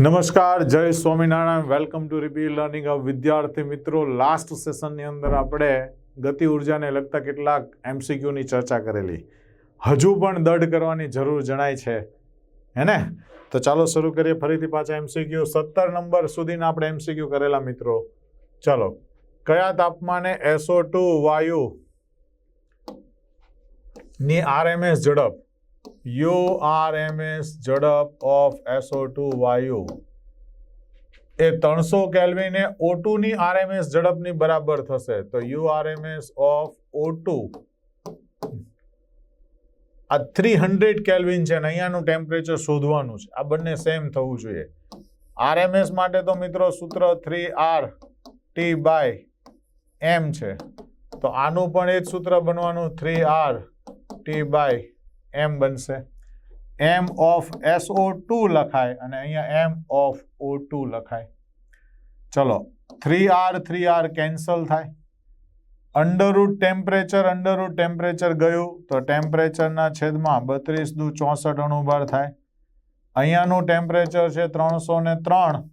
નમસ્કાર, જય Swaminarayan. Welcome to રિપી લર્નિંગ ઓફ વિદ્યાર્થી મિત્રો. લાસ્ટ સેશનની અંદર આપણે ગતિ ઉર્જાને લગતા કેટલાક એમસીક્યુની ચર્ચા કરેલી. હજુ પણ દડ કરવાની જરૂર જણાય છે. હે ને? તો ચાલો શરૂ કરીએ. ફરીથી પાછા એમસીક્યુ સત્તર નંબર સુધીના આપણે એમસીક્યુ કરેલા મિત્રો. ચાલો. કયા તાપમાને એસો ટુ વાયુ ની આરએમએસ ઝડપ? યુ આર એમ એસ ઝડપ ઓફ એસો ટુ વાયુ એ ત્રણસો કેલ્વિને ઓ ની આરએમએસ ઝડપની બરાબર થશે. તો U RMS of O two. આ થ્રી હંડ્રેડ કેલ્વિન છે ને અહીંયાનું ટેમ્પરેચર શોધવાનું છે. આ બંને સેમ થવું જોઈએ. આરએમએસ માટે તો મિત્રો સૂત્ર three R T by M છે. તો આનું પણ એ જ સૂત્ર બનવાનું, three R T by M બનશે. એમ ઓફ એસઓ ટુ લખાય અને અહીંયા એમ ઓફ ઓ ટુ લખાય. ચલો three R three R cancel થાય. Under root temperature under root temperature ગયું. તો ટેમ્પરેચરના છેદમાં બત્રીસ દુ ચોસઠ અણુભાર થાય. અહીંયાનું ટેમ્પરેચર છે ત્રણસો ને ત્રણ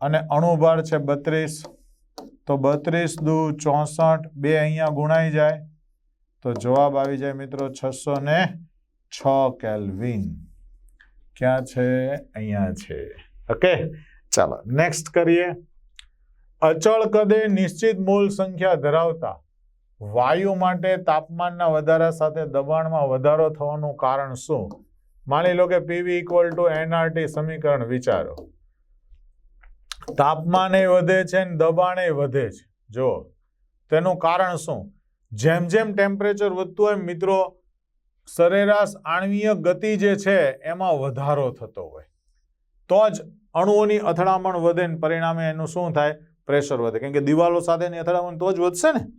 અને અણુભાર છે બત્રીસ. તો બત્રીસ દુ ચોસઠ બે અહીંયા ગુણાઈ જાય. તો જવાબ આવી જાય મિત્રો છસો ને છ કેલ્વિન. ક્યાં છે? અહીંયા છે. ઓકે ચાલો નેક્સ્ટ કરીએ. અચળ કદે નિશ્ચિત મૂળ સંખ્યા ધરાવતા વાયુ માટે તાપમાનના વધારા સાથે દબાણમાં વધારો થવાનું કારણ શું? માની લો કે પીવી ઇક્વલ ટુ એનઆરટી સમીકરણ વિચારો. તાપમાન એ વધે છે ને દબાણ એ વધે છે. જો તેનું કારણ શું? જેમ જેમ ટેમ્પરેચર વધતું હોય મિત્રો સરેરાશ આણ્વીય ગતિ જે છે, એમાં વધારો થતો હોય. તો જ અણુઓની અથડામણ વધે ને પરિણામે એનું શું થાય? પ્રેશર વધે. કેમ કે દિવાલો સાથેની અથડામણ તો જ વધશે ને?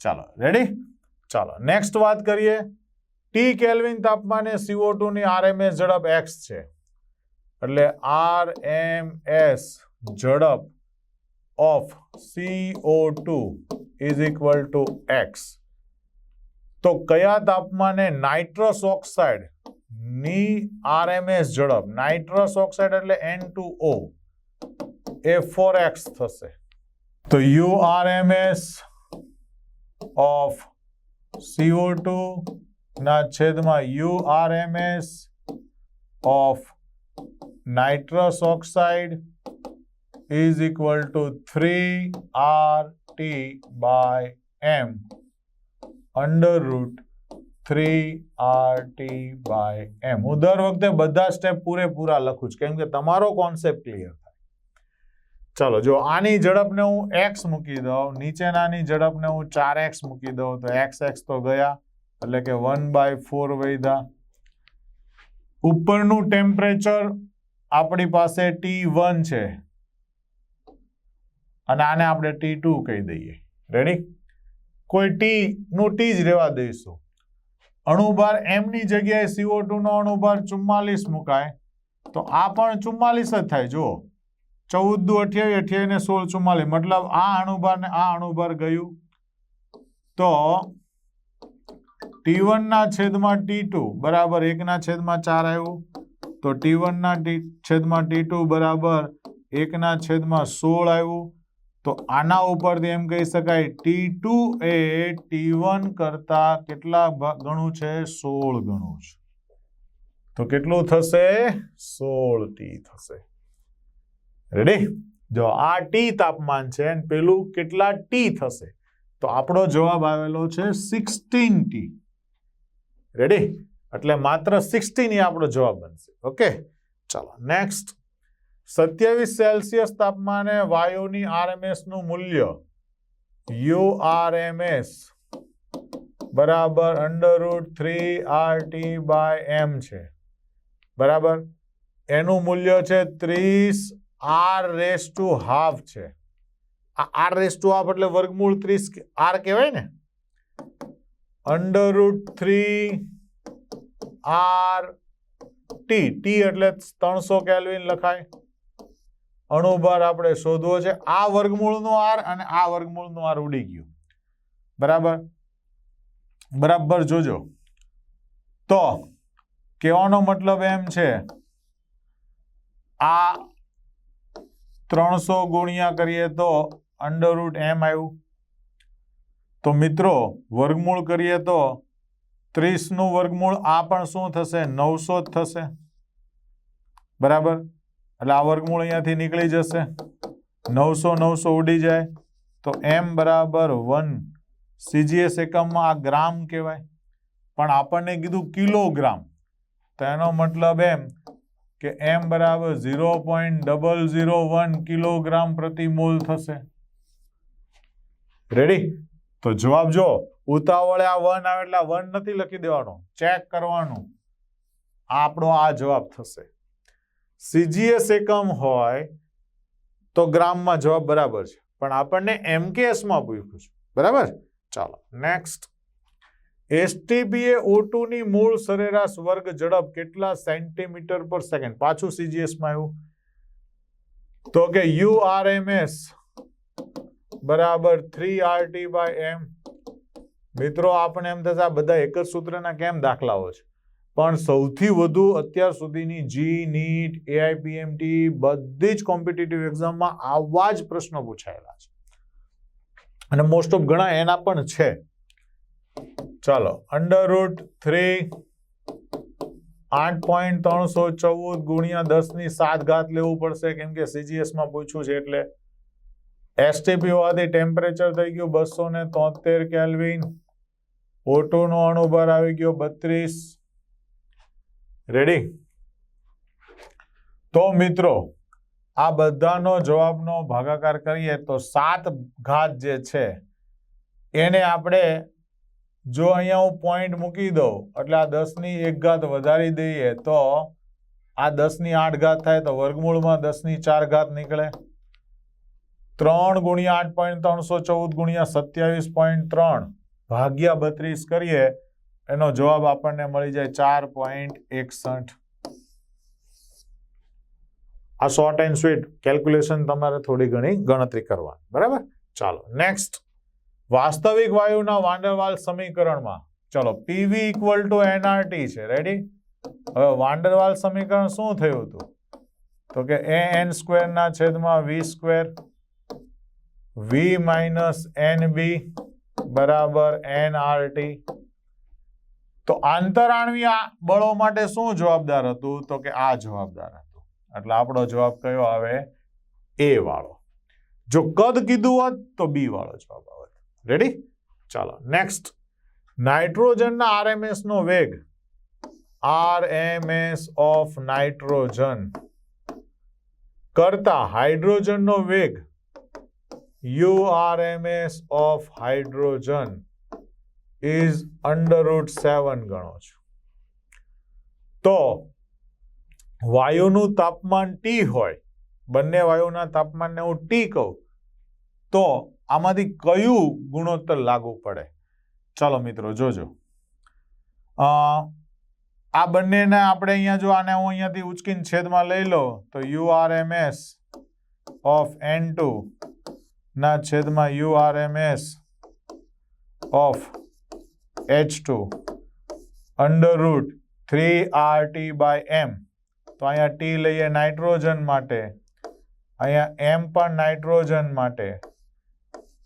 ચાલો રેડી ચાલો નેક્સ્ટ વાત કરીએ. ટી કેલ્વિન તાપમાને સીઓ ની આરએમએસ ઝડપ એક્સ છે. એટલે આર એમ એસ ઝડપ of C O two is equal to X તો કયા તાપમાને નાઇટ્રસ ઓક્સાઇડ? ની આરએમએસ ઝડપ. નાઇટ્રસ ઓક્સાઇડ એટલે એન ટુ ઓ. એ ફોર એક્સ થશે. તો U RMS of C O two ના છેદમાં U RMS of nitrous oxide is equal to three R T by M. Under root three R T by એમ હું દર વખતે બધા step પૂરેપૂરા લખું છું. કેમ કે તમારો કોન્સેપ્ટ ક્લિયર થાય. ચાલો, જો આની ઝડપને હું એક્સ મૂકી દઉં, નીચેનાની ઝડપને હું ચાર એક્સ મૂકી દઉં, તો એક્સ એક્સ તો ગયા. એટલે કે વન બાય ફોર વૈધા ઉપરનું ટેમ્પરેચર આપણી પાસે ટી વન છે. અને આને આપણે ટી ટુ કહી દઈએ. રેડી કોઈ ટી નું ટી જ રહેવા દઈશું. અણુભાર એમની જગ્યાએ સીઓ નો અણુભાર ચુમ્માલીસ મુકાય. તો આ પણ ચુમ્માલીસ જ થાય, જુઓ. ચૌદ દુ અઠ્યાવીસ અઠ્યાવીસ ને સોળ ચુમ્માલીસ, મતલબ આ અણુભાર ને આ અણુભાર ગયું. તો ટી ના છેદમાં ટી ટુ બરાબર એકના છેદમાં ચાર આવ્યું. તો ટી વનના છેદમાં ટી ટુ બરાબર એકના છેદમાં સોળ આવ્યું. તો આના ઉપરથી એમ કહી શકાય ટી ટુ એ ટી વન કરતા કેટલા ગણું છે? સોળ ગણું છે. તો કેટલું થશે? સોળ ટી થશે. રેડી જો આ ટી તાપમાન છે પેલું કેટલા ટી થશે? તો આપણો જવાબ આવેલો છે સિક્સટીન ટી રેડી એટલે માત્ર સિક્સટીન એ આપણો જવાબ બનશે. ઓકે ચાલો નેક્સ્ટ સત્યાવીસ સેલ્સિયસ તાપમાને વાયુની આરએમએસનું મૂલ્ય. યુ આરએમએસ બરાબર under root three R T by M છે. બરાબર? એનું મૂલ્ય છે ત્રીસ આર રેસ ટુ હાફ છે. આ આર રેસ ટુ હાફ એટલે વર્ગમૂળ ત્રીસ આર કહેવાય ને? Under root three R T T એટલે ત્રણસો કેલ્વિન લખાય. અણુભાર આપણે શોધવો છે. આ વર્ગમૂળનો આર અને આ વર્ગમૂળનો આર ઉડી ગયું. બરાબર? બરાબર જોજો. તો કહેવાનો મતલબ એમ છે, આ ત્રણસો ગુણ્યા કરીએ તો અંડર રૂટ એમ આવ્યું. તો મિત્રો, વર્ગમૂળ કરીએ તો ત્રીસનું વર્ગમૂળ, આ પણ શું થશે? નવસો થશે. બરાબર? એટલે આ વર્ગમૂળ અહીંયાથી નીકળી જશે. નવસો નવસો ઉડી જાય. તો એમ બરાબર વન. સીજીએસ એકમમાં આ ગ્રામ કહેવાય. પણ આપણને કીધું કિલોગ્રામ. તો એનો મતલબ એમ કે એમ બરાબર zero point double zero one kilogram પ્રતિ મોલ થશે. રેડી તો જવાબ જો, ઉતાવળે આ વન આવે એટલે વન નથી લખી દેવાનો. ચેક કરવાનું. આપણો આ જવાબ થશે. સીજીએસ એકમ હોય તો ગ્રામમાં જવાબ બરાબર છે. પણ આપણને એમકેએસમાં પૂછ્યું છે. બરાબર? ચાલો નેક્સ્ટ એસટીપી એ O2 મૂળ સરેરાશ વર્ગ ઝડપ કેટલા સેન્ટીમીટર પર સેકન્ડ પાછું સીજીએસમાં આવ્યું. તો કે યુઆરએમએસ બરાબર થ્રી આરટી બાય એમ. મિત્રો આપણે એમ આ બધા એક જ સૂત્રના કેમ દાખલાઓ છે? પણ સૌથી વધુ અત્યાર સુધીની જી નીટ એઆઈપીએમટી બધી જ કોમ્પિટિટિવ એક્ઝામમાં આવા જ પ્રશ્નો પૂછાયેલા છે. અને મોસ્ટ ઓફ ઘણા એના પણ છે. ચાલો અંડર રૂટ થ્રી આઠ પોઈન્ટ ત્રણસો ચૌદ ગુણ્યા દસની સાત ઘાત લેવું પડશે, કેમ કે CGS માં પૂછ્યું છે એટલે એસટીપી હોવાથી ટેમ્પરેચર થઈ ગયું બસો ને તોતેર કેલ્વિન O2 નો અણુભાર આવી ગયો બત્રીસ રેડી તો મિત્રો, આ બધાનો જવાબનો ભાગાકાર કરીએ તો સાત ઘાત જે છે, એને આપણે જો અહીંયા હું પોઈન્ટ મૂકી દઉં, એટલે આ દસની એક ઘાત વધારી દઈએ તો આ દસની આઠ ઘાત થાય તો વર્ગમૂળમાં દસની ચાર ઘાત નીકળે. ત્રણ ગુણ્યા આઠ પોઈન્ટ ત્રણસો ચૌદ ગુણ્યા સત્યાવીસ પોઈન્ટ ત્રણ ભાગ્યા બત્રીસ કરીએ એનો જવાબ આપણને મળી જાય ચાર પોઈન્ટ એકસઠ. આ શોર્ટ એન્ડ સ્વીટ કેલ્ક્યુલેશન તમારે થોડી ઘણી ગણતરી કરવાની. બરાબર? ચાલો નેક્સ્ટ વાસ્તવિક વાયુના વાંડરવાલ સમીકરણમાં. ચલો પીવી ઇક્વલ ટુ એનઆરટી છે. રેડી હવે વાંડરવાલ સમીકરણ શું થયું હતું? તો કે એ એન સ્ક્વેરના છેદમાં V square V minus N B બરાબર એન આરટી તો આંતરાણવીય બળો માટે શું જવાબદાર હતું? તો કે આ જવાબદાર હતું. એટલે આપણો જવાબ કયો આવે? એ વાળો. જો કદ કીધું હોત તો બી વાળો જવાબ આવે રેડી ચાલો નેક્સ્ટ નાઇટ્રોજનના આરએમએસ નો વેગ. આરએમએસ ઓફ નાઇટ્રોજન કરતા હાઇડ્રોજનનો વેગ. URMS of hydrogen. Is under root seven ગણો છું. તો વાયુનું તાપમાન ટી હોય, બંને વાયુના તાપમાનને હું ટી કહું, તો આમાંથી કયું ગુણોત્તર લાગુ પડે? ચાલો મિત્રો, જોજો. આ બંનેને આપણે અહીંયા જો આને હું અહીંયાથી ઉચકીને છેદમાં લઈ લો તો U R M S of N two ના છેદમાં U R M S of H two under root three R T by M તો અહીંયા ટી લઈએ નાઇટ્રોજન માટે. અહીંયા એમ પણ નાઇટ્રોજન માટે.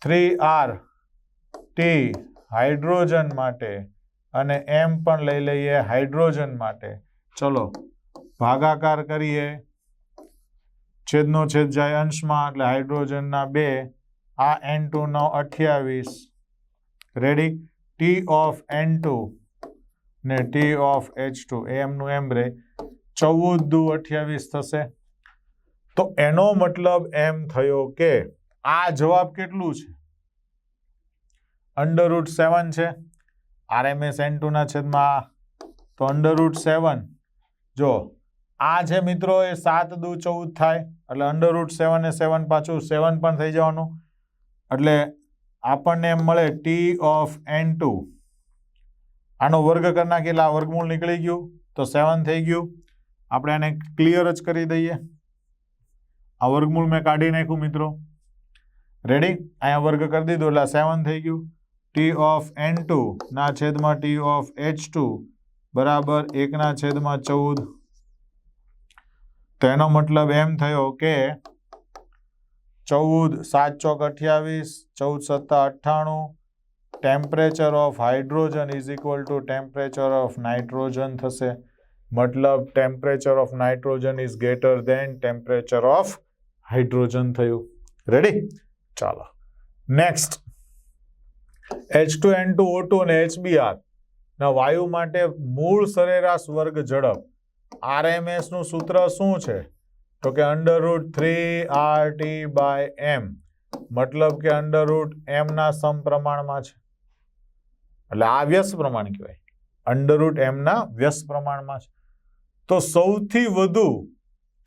થ્રી આર ટી હાઇડ્રોજન માટે. અને એમ પણ લઈ લઈએ હાઇડ્રોજન માટે. ચલો, ભાગાકાર કરીએ. છેદનો છેદ જાય અંશમાં, એટલે હાઇડ્રોજનના બે. આ એન ટુનો અઠ્યાવીસ. Ready T of N two ને ટી ઓફ એચ ટુ એમનું એમ રે ચૌદ દુ અઠ્યાવીસ થશે. તો એનો મતલબ એમ થયો કે આ જવાબ કેટલું છે? અંડર રૂટ સેવન છે. આરએમએસ એન ટુના છેદમાં તો અંડર રૂટ સેવન જો આ છે મિત્રો એ સાત દુ ચૌદ થાય, એટલે અંડર રૂટ સેવન એ સેવન પાછું સેવન પણ થઈ જવાનું. એટલે આપણને એમ મળે ટી ઓફ એન ટુ આનો વર્ગ કરી નાખીએ વર્ગમૂળ નીકળી ગયું. તો સેવન થઈ ગયું. આપણે આને ક્લિયર જ કરી દઈએ. આ વર્ગમૂળ મેં કાઢી નાખ્યું, મિત્રો. રેડી અહીંયા વર્ગ કરી દીધો એટલે સેવન થઈ ગયું. ટી ઓફ એન ટુ ના છેદમાં ટી ઓફ એચ ટુ બરાબર એકના છેદમાં ચૌદ. તો એનો મતલબ એમ થયો કે ચૌદ સાત ચોક અઠ્યાવીસ, ચૌદ સત્તા અઠ્ઠાણું. Temperature of hydrogen is equal to temperature of nitrogen થશે. મતલબ temperature of nitrogen is greater than temperature of hydrogen થયું. રેડી ચાલો. Next H two N two O two અને એચબીઆર ના વાયુ માટે મૂળ સરેરાશ વર્ગ ઝડપ. આરએમએસનું સૂત્ર શું છે? તો કે under root three R T by M મતલબ કે અંડર રૂટ એમ ના સમપ્રમાણમાં છે. એટલે આ વ્યસ્ત પ્રમાણ કહેવાય. અંડર રૂટ એમ ના વ્યસ્ત પ્રમાણમાં છે. તો સૌથી વધુ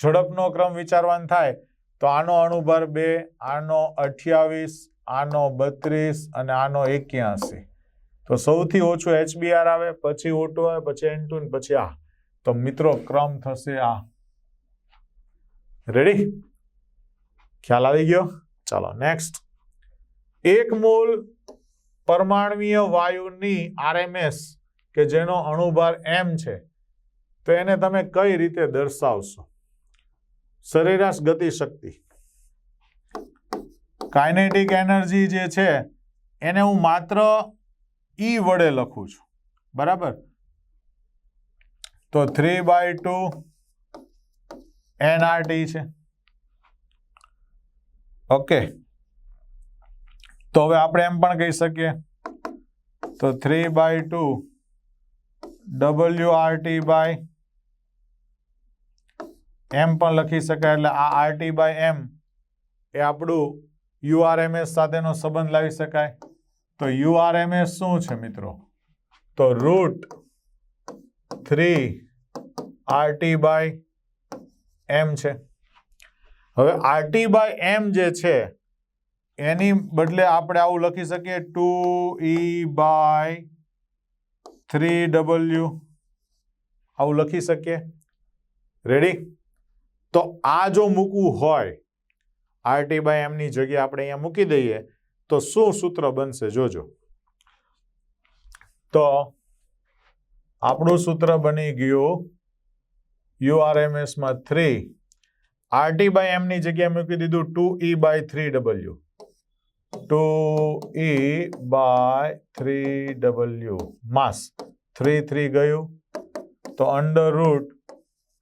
ઝડપનો ક્રમ વિચારવાનો થાય તો આનો અણુભાર બે, આનો અઠ્યાવીસ, આનો બત્રીસ અને આનો એક્યાસી. તો સૌથી ઓછું એચબીઆર આવે, પછી ઓટો આવે, પછી એન પછી આ. તો મિત્રો, ક્રમ થશે આ. રેડી ખ્યાલ આવી ગયો? ચાલો નેક્સ્ટ એક મોલ પરમાણવીય વાયુની આરએમએસ કે જેનો અણુભાર એમ છે, તો એને તમે કઈ રીતે દર્શાવશો? સરેરાશ ગતિ શક્તિ. કાઇનેટિક એનર્જી જે છે, એને હું માત્ર ઈ વડે લખું છું. બરાબર? તો થ્રી બાય ટુ એનઆરટી છે. ઓકે તો હવે આપણે એમ પણ કહી શકીએ. તો three by two W RT by M પણ લખી શકાય. એટલે આ આરટી બાય એમ એ આપણું યુઆરએમએસ સાથેનો સંબંધ લાવી શકાય. તો યુઆરએમએસ શું છે મિત્રો? તો root three RT by M છે. હવે આરટી બાય એમ જે છે, એની બદલે આપણે આવું લખી શકીએ two E by three W. આવું લખી શકીએ. રેડી તો આ જો મૂકવું હોય આરટી બાય એમની જગ્યાએ આપણે અહીંયા મૂકી દઈએ, તો શું સૂત્ર બનશે જોજો. તો આપણું સૂત્ર બની ગયું યુઆરએમએસમાં થ્રી આરટી બાય એમની જગ્યાએ મૂકી દીધું two E by three W two E by three W mass. Three three ગયું. તો under root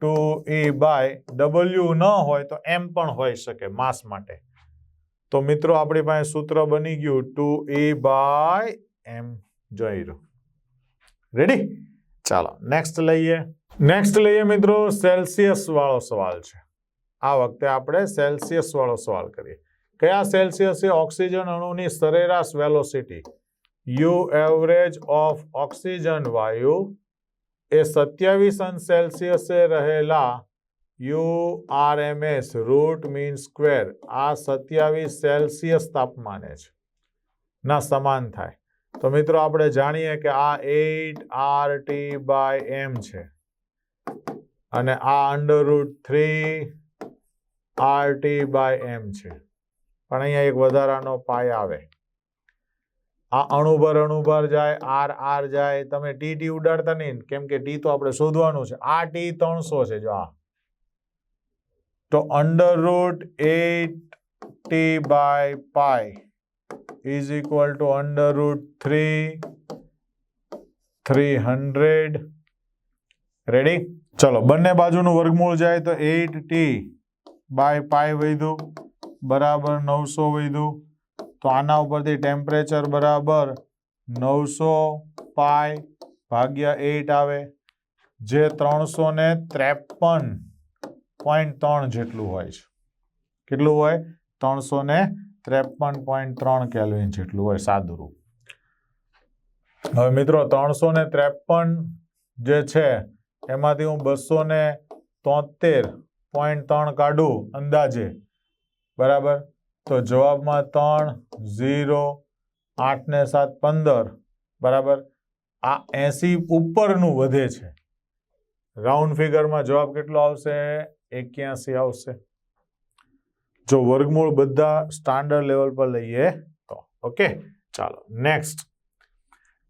two E by W ન હોય તો એમ પણ હોઈ શકે માસ માટે. તો મિત્રો, આપણી પાસે સૂત્ર બની ગયું ટુ ઈ બાય એમ જોઈ રહ્યું રેડી ચાલો નેક્સ્ટ લઈએ. નેક્સ્ટ લઈએ મિત્રો સેલ્સિયસ વાળો સવાલ છે. આ વખતે આપણે સેલ્સિયસ વાળો સવાલ કરીએ. કયા સેલ્સિયસ એ ઓક્સિજન અણુની સરેરાશ velocity U average of oxygen વાયુ એ સત્યાવીસ અંશ સેલ્સિયસે રહેલા U R M S root mean square આ સત્યાવીસ સેલ્સિયસ તાપમાને છે. ના, સમાન થાય. તો મિત્રો આપણે જાણીએ કે આ eight R T by M છે. અને આ under root three R T by M છે. પણ અહીંયા એક વધારાનો પાય આવે. આ અણુભર અણુભર જાય આર આર જાય, તમે ટી ટી ઉડાડતા નહીં, કેમ કે ટી તો આપણે શોધવાનું છે. આ ટી ત્રણસો છે જો આ. તો under root eight T by pi is equal under root three three hundred ready ચલો, બંને બાજુનું વર્ગમૂળ જાય તો એટ ટી બાય પાય વધ્યું, બરાબર નવસો વધ્યું. તો આના ઉપરથી ટેમ્પરેચર બરાબર નવસો પાય ભાગ્યા એટ આવે, જે ત્રણસો ને ત્રેપન પોઈન્ટ ત્રણ જેટલું હોય છે. કેટલું હોય? ત્રણસો ને ત્રેપન પોઈન્ટ ત્રણ કેલ્વિન જેટલું હોય સાદુરૂપ હવે મિત્રો ત્રણસો ને ત્રેપન જે છે, એમાંથી હું બસો ને તોતેર પોઈન્ટ ત્રણ કાઢું અંદાજે. બરાબર? તો જવાબમાં ત્રણ, ઝીરો આઠ ને સાત, પંદર. બરાબર? આ એસી ઉપરનું વધે છે. રાઉન્ડ ફિગરમાં જવાબ કેટલો આવશે? એક્યાસી આવશે. જો વર્ગમૂળ બધા સ્ટાન્ડર્ડ લેવલ પર લઈએ તો ઓકે ચાલો નેક્સ્ટ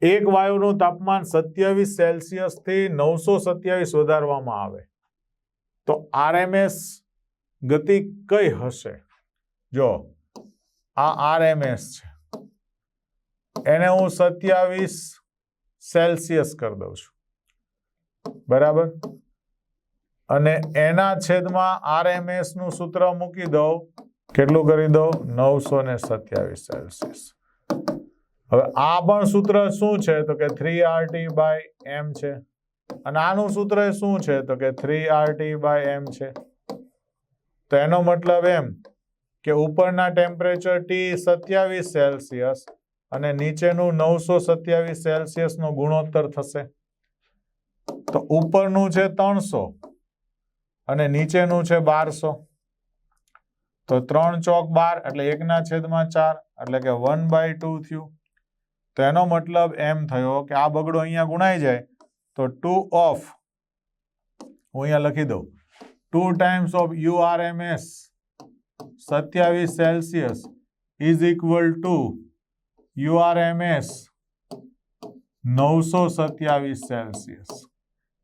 એક વાયુનું તાપમાન સત્યાવીસ સેલ્સિયસથી નવસો સત્યાવીસ વધારવામાં આવે. તો આરએમએસ ગતિ કઈ હશે? જો, આ આરએમએસ છે. એને હું સત્યાવીસ સેલ્સિયસ કરી દઉં છું. બરાબર? અને એના છેદમાં આરએમએસનું સૂત્ર મૂકી દઉં. કેટલું કરી દઉં? નવસો ને સત્યાવીસ સેલ્સિયસ. હવે આ પણ સૂત્ર શું છે? તો કે three R T by M છે. અને આનું સૂત્ર શું છે? તો કે three R T by M છે. તો એનો મતલબ એમ કે ઉપરના ટેમ્પરેચર ટી સત્યાવીસ સેલ્સિયસ અને નીચેનું નવસો સત્યાવીસ સેલ્સિયસ નો ગુણોત્તર થશે. તો ઉપરનું છે ત્રણસો. અને નીચેનું છે બારસો. તો ત્રણ ચોક બાર એટલે એકના છેદમાં ચાર, એટલે કે વન બાય ટુ થયું. તો એનો મતલબ એમ થયો કે આ બગડો અહીંયા ગુણાઈ જાય. તો ટુ ઓફ, હું અહીંયા લખી દઉં. Two times of U R M S સત્યાવીસ celsius is equal to U R M S નવસો સત્યાવીસ સેલ્સિયસ.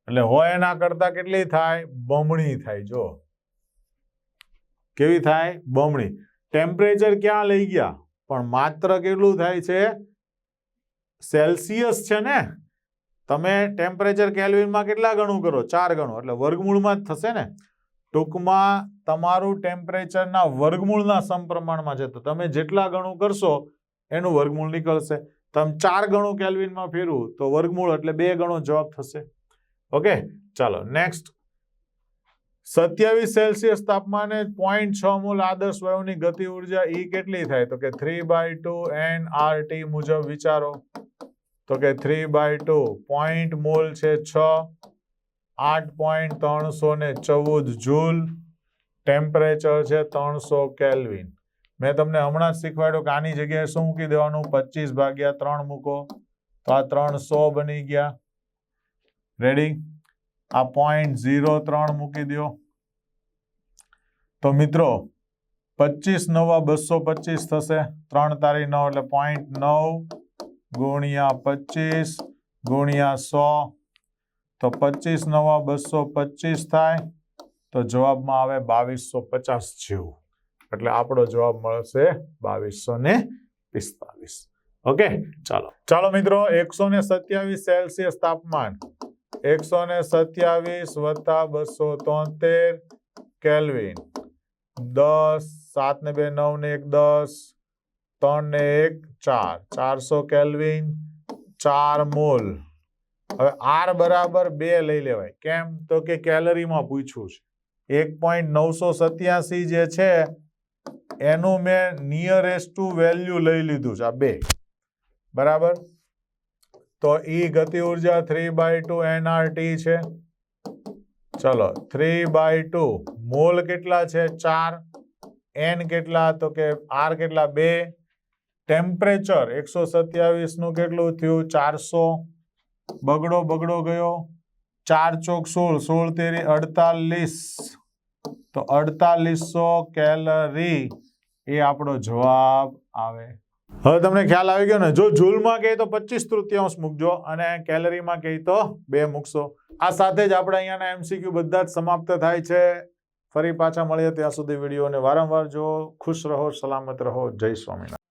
એટલે હોય એના કરતા કેટલી થાય? બમણી થાય, જો. કેવી થાય? બમણી. ટેમ્પરેચર ક્યાં લઈ ગયા? પણ માત્ર કેટલું થાય છે? સેલ્સિયસ છે ને? તમે ટેમ્પરેચર કેલ્વિનમાં કેટલા ગણું કરો? ચાર ગણું. એટલે વર્ગમૂળમાં જ થશે ને? ટૂંકમાં તમારું ટેમ્પરેચરના વર્ગમૂળના સમપ્રમાણમાં છે. તો તમે જેટલા ગણું કરશો, એનું વર્ગમૂળ નીકળશે. તમે ચાર ગણું કેલ્વિનમાં ફેરવું, તો વર્ગમૂળ એટલે બે ગણો જવાબ થશે. ઓકે ચાલો નેક્સ્ટ સત્યાવીસ સેલ્સિયસ તાપમાને પોઈન્ટ છ મૂલ આદર્શ વાયુની ગતિ ઊર્જા ઈ કેટલી થાય? તો કે three by two N R T મુજબ વિચારો. તો કે થ્રી બાય ટુ પોઈન્ટ મૂલ છે છ, આઠ પોઈન્ટ ત્રણસો ને ચૌદ જૂલ. ટેમ્પરેચર છે ત્રણસો કેલ્વિન મેં તમને હમણાં જ શીખવાડ્યું કે આની જગ્યાએ શું મૂકી દેવાનું? પચીસ ભાગ્યા ત્રણ મૂકો. તો આ ત્રણ સો બની ગયા. રેડી આ પોઈન્ટ ઝીરો ત્રણ મૂકી દો તો મિત્રો, પચીસ નવા બસો પચીસ થશે. ત્રણ તારીખ નવ એટલે પોઈન્ટ નવ ગુણ્યા પચીસ ગુણ્યા સો. તો પચીસ નવા બસો પચીસ થાય. તો જવાબમાં આવે બાવીસો પચાસ જેવું. એટલે આપણો જવાબ મળશે બાવીસો ને પિસ્તાલીસ. ઓકે? ચાલો. ચાલો મિત્રો, એકસો ને સત્યાવીસ સેલ્સિયસ તાપમાન. એકસો ને સત્યાવીસ વત્તા બસો તોતેર કેલ્વિન. દસ, સાત ને બે, નવ ને એક, દસ, ત્રણ ને એક, ચાર. ચારસો કેલ્વિન, ચાર મોલ. હવે આર બરાબર બે લઈ લેવાય. કેમ? તો કે કેલરીમાં પૂછ્યું છે. એક પોઈન્ટ નવસો સત્યાસી જે છે, એનું મેં નિયરેસ્ટ ટુ વેલ્યુ લઈ લીધું છે. આ બે. બરાબર? તો ઈ ગતિ ઊર્જા થ્રી બાય ટુ એનઆરટી છે. ચલો થ્રી બાય ટુ મોલ કેટલા છે? ચાર. એન કેટલા? તો કે આર કેટલા? બે. ટેમ્પરેચર એકસો સત્યાવીસનું કેટલું થયું? ચારસો. બગડો બગડો ગયો. ચાર ચોક સોળ સોળ તેરી અડતાલીસ. તો અડતાલીસો કેલરી. એ આપણો જવાબ આવે. હવે તમને ખ્યાલ આવી ગયો ને, જો જૂલમાં કહે તો પચીસ તૃતીયાંશ મૂકજો અને કેલરીમાં કહે તો બે મૂકશો. આ સાથે જ આપણે અહીંયાના એમસીક્યુ બધા જ સમાપ્ત થાય છે. ફરી પાછા મળીએ ત્યાં સુધી વિડીયોને વારંવાર જો ખુશ રહો, સલામત રહો. જય સ્વામિનારાયણ.